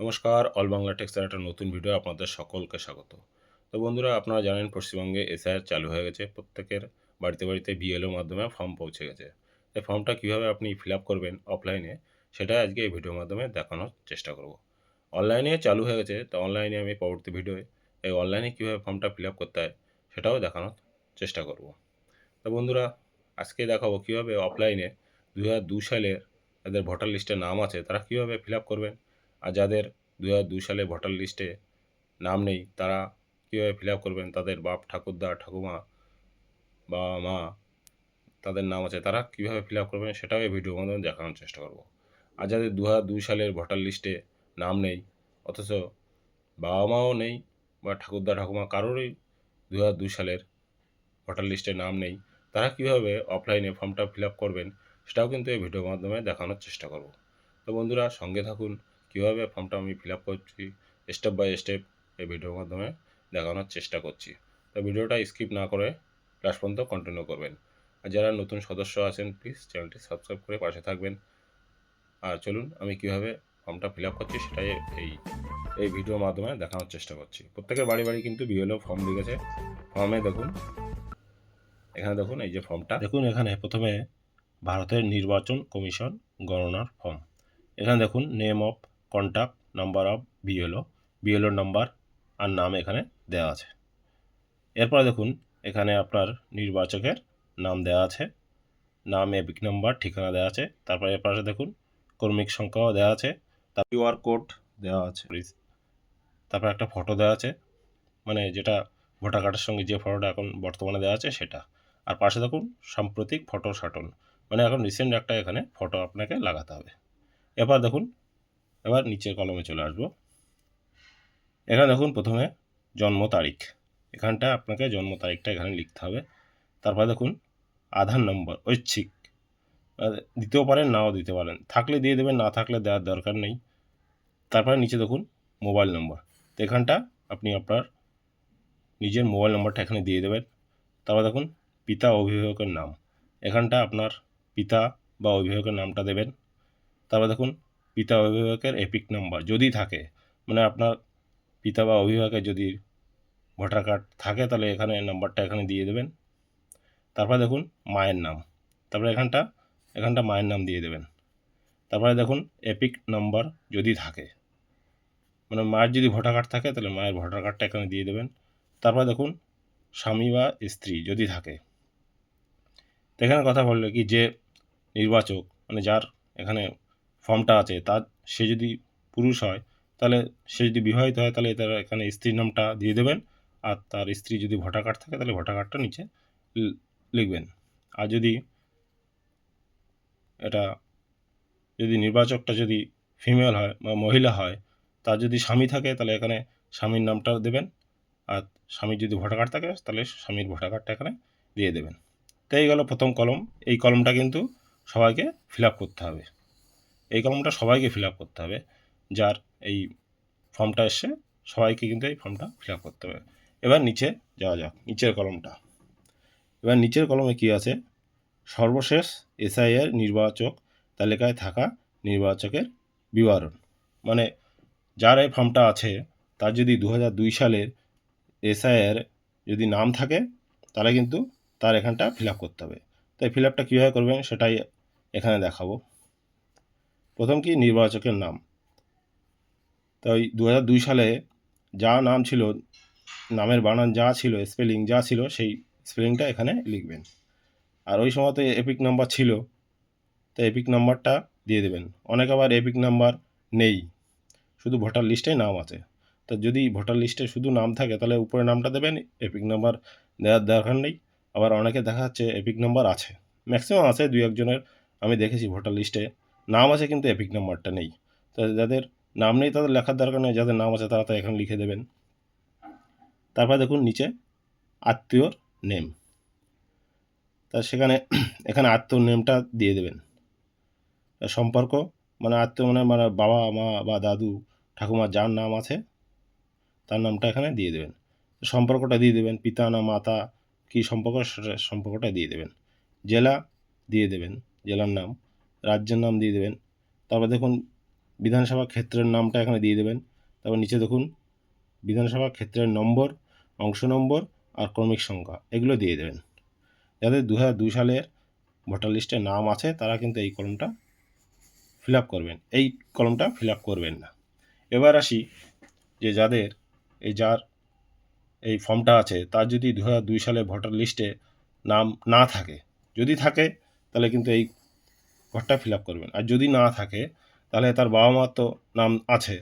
নমস্কার, অল বাংলা টেক্সের একটা নতুন ভিডিও আপনাদের সকলকে স্বাগত। তো বন্ধুরা, আপনারা জানেন পশ্চিমবঙ্গে এসআইআর চালু হয়ে গেছে। প্রত্যেকের বাড়িতে বাড়িতে বিএলও মাধ্যমে ফর্ম পৌঁছে গেছে। এই ফর্মটা কীভাবে আপনি ফিল আপ করবেন অফলাইনে সেটা আজকে এই ভিডিওর মাধ্যমে দেখানোর চেষ্টা করব। অনলাইনে চালু হয়ে গেছে, তো অনলাইনে আমি পরবর্তী ভিডিওয়ে এই অনলাইনে কীভাবে ফর্মটা ফিল আপ করতে হয়, সেটাও দেখানোর চেষ্টা করব। তো বন্ধুরা, আজকে দেখাবো কীভাবে অফলাইনে দু সালের যাদের ভোটার লিস্টে নাম আছে, তারা কীভাবে ফিল আপ করবেন আর যাদের দু হাজার দুই সালে ভোটার লিস্টে নাম নেই, তারা কীভাবে ফিল আপ করবেন? তাদের বাপ ঠাকুরদা, ঠাকুমা বাবা মা, তাদের নাম আছে, তারা কীভাবে ফিল আপ করবেন সেটাও এই ভিডিওর মাধ্যমে দেখানোর চেষ্টা করব। আর যাদের দু হাজার দুই সালের ভোটার লিস্টে নাম নেই, অথচ বাবা মাও নেই বা ঠাকুরদা, ঠাকুমা কারোরই দু হাজার দুই সালের ভোটার লিস্টে নাম নেই, তারা কীভাবে অফলাইনে ফর্মটা ফিল আপ করবেন সেটাও কিন্তু এই ভিডিওর মাধ্যমে দেখানোর চেষ্টা করব। তো বন্ধুরা, সঙ্গে থাকুন কীভাবে ফর্মটা আমি ফিল আপ করছি স্টেপ বাই স্টেপ এই ভিডিওর মাধ্যমে দেখানোর চেষ্টা করছি। তো ভিডিওটা স্কিপ না করে লাস্ট পর্যন্ত কন্টিনিউ করবেন। আর যারা নতুন সদস্য আছেন প্লিজ চ্যানেলটি সাবস্ক্রাইব করে পাশে থাকবেন। আর চলুন, আমি কীভাবে ফর্মটা ফিল আপ করছি সেটাই এই এই ভিডিওর মাধ্যমে দেখানোর চেষ্টা করছি। প্রত্যেকের বাড়ি বাড়ি কিন্তু বিএলও ফর্ম লিখেছে ফর্মে দেখুন, এখানে দেখুন এই যে ফর্মটা দেখুন এখানে প্রথমে ভারতের নির্বাচন কমিশন গণনার ফর্ম এখানে দেখুন name of contact number of BLO BLO number আর নাম এখানে দেওয়া আছে। এরপরে দেখুন, এখানে আপনার নির্বাচকের নাম দেওয়া আছে। নাম, এপিক নাম্বার, ঠিকানা দেওয়া আছে। তারপরে এর পাশে দেখুন, কর্মিক সংখ্যাও দেওয়া আছে। তার কিউআর কোড দেওয়া আছে। তারপর একটা ফটো দেওয়া আছে। মানে যেটা ভোটার কার্ডের সঙ্গে যে ফটোটা এখন বর্তমানে দেওয়া আছে সেটা। আর পাশে দেখুন, সাম্প্রতিক ফটো সাটন। মানে এখন রিসেন্ট একটা এখানে ফটো আপনাকে লাগাতে হবে। এবার দেখুন এবার নিচের কলমে চলে আসব। এখানে দেখুন প্রথমে জন্ম তারিখ। এখানটা আপনাকে জন্ম তারিখটা এখানে লিখতে হবে। তারপরে দেখুন আধার নম্বর, ঐচ্ছিক। দিতেও পারেন, নাও দিতে পারেন। থাকলে দিয়ে দেবেন, না থাকলে দেওয়ার দরকার নেই। তারপরে নিচে দেখুন মোবাইল নম্বর। তো এখানটা আপনি আপনার নিজের মোবাইল নম্বরটা এখানে দিয়ে দেবেন। তারপর দেখুন পিতা অভিভাবকের নাম। এখানটা আপনার পিতা বা অভিভাবকের নামটা দেবেন। তারপর দেখুন পিতা অভিভাবকের এপিক নাম্বার যদি থাকে মানে আপনার পিতা বা অভিভাবকের যদি ভোটার কার্ড থাকে, তাহলে এখানে নাম্বারটা এখানে দিয়ে দেবেন। তারপরে দেখুন মায়ের নাম। তারপরে এখানটা এখানটা মায়ের নাম দিয়ে দেবেন। তারপরে দেখুন এপিক নাম্বার যদি থাকে মানে মায়ের যদি ভোটার কার্ড থাকে, তাহলে মায়ের ভোটার কার্ডটা এখানে দিয়ে দেবেন। তারপরে দেখুন স্বামী বা স্ত্রী যদি থাকে। এখানে কথা বলল কি যে নির্বাচক মানে যার এখানে ফর্মটা আছে তার সে যদি পুরুষ হয়, তাহলে সে যদি বিবাহিত হয়, তাহলে তার এখানে স্ত্রীর নামটা দিয়ে দেবেন। আর তার স্ত্রী যদি ভোটার কার্ড থাকে, তাহলে ভোটার কার্ডটা নিচে লিখবেন। আর যদি এটা যদি নির্বাচকটা যদি ফিমেল হয় বা মহিলা হয়, তার যদি স্বামী থাকে, তাহলে এখানে স্বামীর নামটা দেবেন। আর স্বামীর যদি ভোটার কার্ড থাকে, তাহলে স্বামীর ভোটার কার্ডটা এখানে দিয়ে দেবেন। তো এই গেল প্রথম কলম। এই কলমটা কিন্তু সবাইকে ফিল আপ করতে হবে। এই কলমটা সবাইকে ফিল আপ করতে হবে। যার এই ফর্মটা এসছে, সবাইকে কিন্তু এই ফর্মটা ফিল আপ করতে হবে। এবার নিচে যাওয়া যাক, নিচের কলমটা এবার নিচের কলমে কি আছে? সর্বশেষ এসআইয়ের নির্বাচক তালিকায় থাকা নির্বাচকের বিবরণ। মানে যার এই ফর্মটা আছে, তার যদি দু দুই সালের এসআইয়ের যদি নাম থাকে, তাহলে কিন্তু তার এখানটা ফিল আপ করতে হবে। তাই ফিল আপটা কীভাবে করবেন, সেটাই এখানে দেখাবো। প্রথম কি? নির্বাচকের নাম। তাই দু দুই সালে যা নাম ছিল, নামের বানান যা ছিল স্পেলিং যা ছিল, সেই স্পেলিংটা এখানে লিখবেন। আর ওই সময় তো এপিক নাম্বার ছিল, তো এপিক নাম্বারটা দিয়ে দেবেন। অনেক আবার এপিক নাম্বার নেই, শুধু ভোটার লিস্টে নাম আছে। তো যদি ভোটার লিস্টে শুধু নাম থাকে, তাহলে উপরে নামটা দেবেন এপিক নাম্বার দেওয়ার দরকার নেই। আবার অনেকে দেখা যাচ্ছে এপিক নাম্বার আছে। ম্যাক্সিমাম আছে দুই একজনের, আমি দেখেছি ভোটার লিস্টে নাম আছে কিন্তু এপিক নাম্বারটা নেই। তো যাদের নাম নেই তাদের লেখার দরকার নেই, যাদের নাম আছে তারা তো এখানে লিখে দেবেন। তারপর দেখুন নিচে আত্মীয়র নেম। তা সেখানে এখানে আত্মীয় নেমটা দিয়ে দেবেন। সম্পর্ক মানে আত্মীয় মানে মানে বাবা, মা বা দাদু, ঠাকুমা, যার নাম আছে তার নামটা এখানে দিয়ে দেবেন। সম্পর্কটা দিয়ে দেবেন, পিতা না মাতা, কী সম্পর্ক, সেটা সম্পর্কটা দিয়ে দেবেন। জেলা দিয়ে দেবেন, জেলার নাম। রাজ্যের নাম দিয়ে দেবেন। তারপর দেখুন, বিধানসভা ক্ষেত্রের নামটা এখানে দিয়ে দেবেন। তারপর নিচে দেখুন, বিধানসভা ক্ষেত্রের নম্বর, অংশ নম্বর আর ক্রমিক সংখ্যা, এগুলো দিয়ে দেবেন। যাদের দু হাজার দুই সালের ভোটার লিস্টে নাম আছে, তারা কিন্তু এই কলমটা ফিল আপ করবেন। এই কলমটা ফিল আপ করবেন না। এবার আসি যে যাদের এই যার এই ফর্মটা আছে, তার যদি দু হাজার দুই সালে ভোটার লিস্টে নাম না থাকে, যদি থাকে, তাহলে কিন্তু এই ঘরটা ফিল আপ করবেন। আর যদি না থাকে, তাহলে তার বাবা মার তো নাম আছে।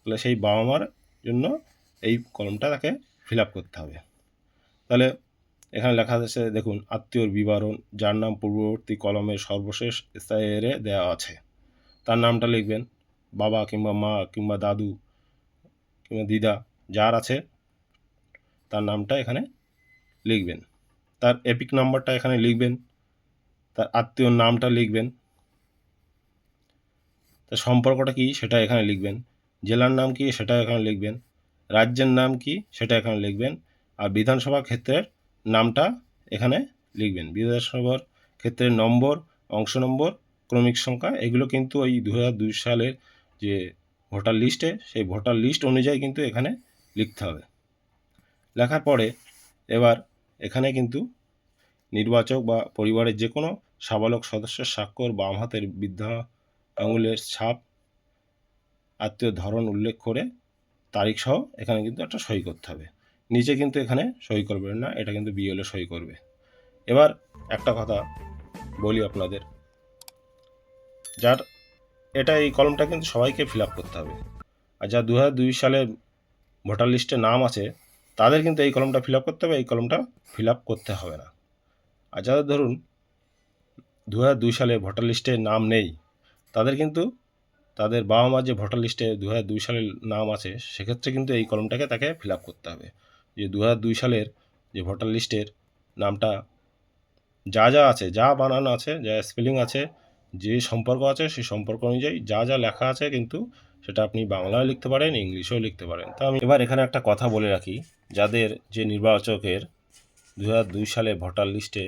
তাহলে সেই বাবা মার জন্য এই কলমটা তাকে ফিল আপ করতে হবে। তাহলে এখানে লেখা আছে, দেখুন, আত্মীয়র বিবরণ, যার নাম পূর্ববর্তী কলমের সর্বশেষ স্থায়ীরে দেওয়া আছে। তার নামটা লিখবেন, বাবা কিংবা মা কিংবা দাদু কিংবা দিদা, যার আছে, তার নামটা এখানে লিখবেন। তার এপিক নাম্বারটা এখানে লিখবেন। তার আত্মীয়র নামটা লিখবেন। তার সম্পর্কটা কী সেটা এখানে লিখবেন। জেলার নাম কি সেটা এখানে লিখবেন। রাজ্যের নাম কী সেটা এখানে লিখবেন। আর বিধানসভা ক্ষেত্রের নামটা এখানে লিখবেন। বিধানসভার ক্ষেত্রের নম্বর, অংশ নম্বর, ক্রমিক সংখ্যা, এগুলো কিন্তু ওই দু সালের যে ভোটার লিস্টে সেই ভোটার লিস্ট অনুযায়ী কিন্তু এখানে লিখতে হবে। লেখার পরে এবার এখানে কিন্তু নির্বাচক বা পরিবারের যে কোনো সাবালক সদস্যের স্বাক্ষর বাম হাতের বৃদ্ধা আঙুলের ছাপ, আত্মীয় ধরন উল্লেখ করে তারিখ সহ এখানে কিন্তু একটা সই করতে হবে। নিচে কিন্তু এখানে সই করবেন না, এটা কিন্তু বিএলও সই করবে। এবার একটা কথা বলি আপনাদের। যার, এটা এই কলমটা কিন্তু সবাইকে ফিল আপ করতে হবে। আর যা দু দুই সালে ভোটার লিস্টে নাম আছে, তাদের কিন্তু এই কলমটা ফিল আপ করতে হবে, এই কলমটা ফিল আপ করতে হবে না। আর যাদের ধরুন দু দুই সালে ভোটার লিস্টে নাম নেই। তাদের কিন্তু, তাদের বাবা মার যে ভোটার লিস্টে দু দুই সালের নাম আছে, সেক্ষেত্রে কিন্তু এই কলমটাকে তাকে ফিল আপ করতে হবে। যে দু দুই সালের যে ভোটার লিস্টের নামটা, যা যা আছে, যা বানানো আছে, যা স্পেলিং আছে, যে সম্পর্ক আছে, সেই সম্পর্ক অনুযায়ী যা যা লেখা আছে কিন্তু সেটা আপনি বাংলায় লিখতে পারেন, ইংলিশেও লিখতে পারেন। তো আমি এবার এখানে একটা কথা বলে রাখি। যাদের যে নির্বাচকের দু সালে ভোটার লিস্টে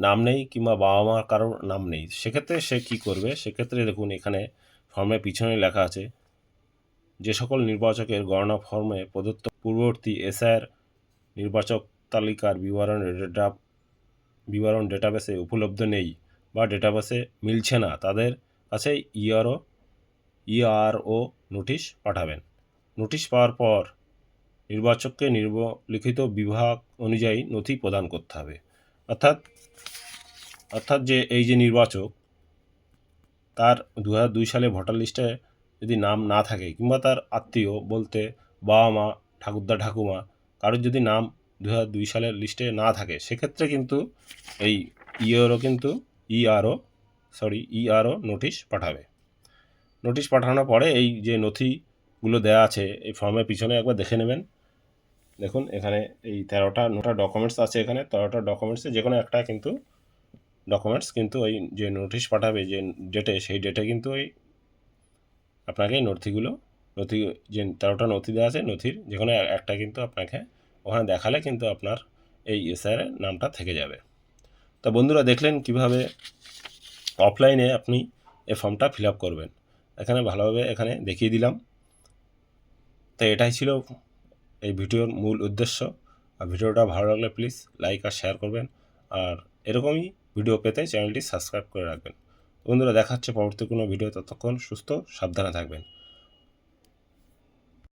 নাম নেই কিংবা বাবা মার কারোর নাম নেই। সেক্ষেত্রে সে কী করবে? সেক্ষেত্রে দেখুন, এখানে ফর্মের পিছনে লেখা আছে, যে সকল নির্বাচকের গণনা ফর্মে প্রদত্ত পূর্ববর্তী এসআইয়ের নির্বাচক তালিকার বিবরণ ডেটা, বিবরণ ডেটাবেসে উপলব্ধ নেই বা ডেটাবেসে মিলছে না। তাদের কাছে ইআরও ইআরও নোটিশ পাঠাবেন। নোটিশ পাওয়ার পর নির্বাচককে নির্লিখিত বিভাগ অনুযায়ী নথি প্রদান করতে হবে। অর্থাৎ অর্থাৎ যে এই যে নির্বাচক, তার দু দুই সালে ভোটার লিস্টে যদি নাম না থাকে কিংবা তার আত্মীয় বলতে বাবা মা, ঠাকুরদা, ঠাকুমা, কারোর যদি নাম দু দুই সালের লিস্টে না থাকে, সেক্ষেত্রে কিন্তু এই ইআরও কিন্তু ইআরও সরি ইআরও নোটিশ পাঠাবে। নোটিশ পাঠানোর পরে এই যে নথিগুলো দেওয়া আছে, এই ফর্মের পিছনে একবার দেখে নেবেন। দেখুন, এখানে এই তেরোটা, নোটা ডকুমেন্টস আছে এখানে। তেরোটা ডকুমেন্টসে যে কোনো একটা কিন্তু ডকুমেন্টস কিন্তু ওই যে নোটিশ পাঠাবে, যে ডেটে সেই ডেটে কিন্তু ওই আপনাকে এই নথিগুলো, নথি, যে তেরোটা নথি দেওয়া আছে, নথির যে কোনো একটা কিন্তু আপনাকে ওখানে দেখালে কিন্তু আপনার এই এসআইয়ের নামটা থেকে যাবে। তা বন্ধুরা, দেখলেন কীভাবে অফলাইনে আপনি এই ফর্মটা ফিল আপ করবেন। এখানে ভালোভাবে এখানে দেখিয়ে দিলাম। তো এটাই ছিল এই ভিডিওর মূল উদ্দেশ্য। আর ভিডিওটা ভালো লাগলে প্লিজ লাইক আর শেয়ার করবেন। আর এরকমই ভিডিও পেতে চ্যানেলটি সাবস্ক্রাইব করে রাখবেন। বন্ধুরা, দেখা হচ্ছে পরবর্তী কোনো ভিডিও ততক্ষণ সুস্থ, সাবধানে থাকবেন।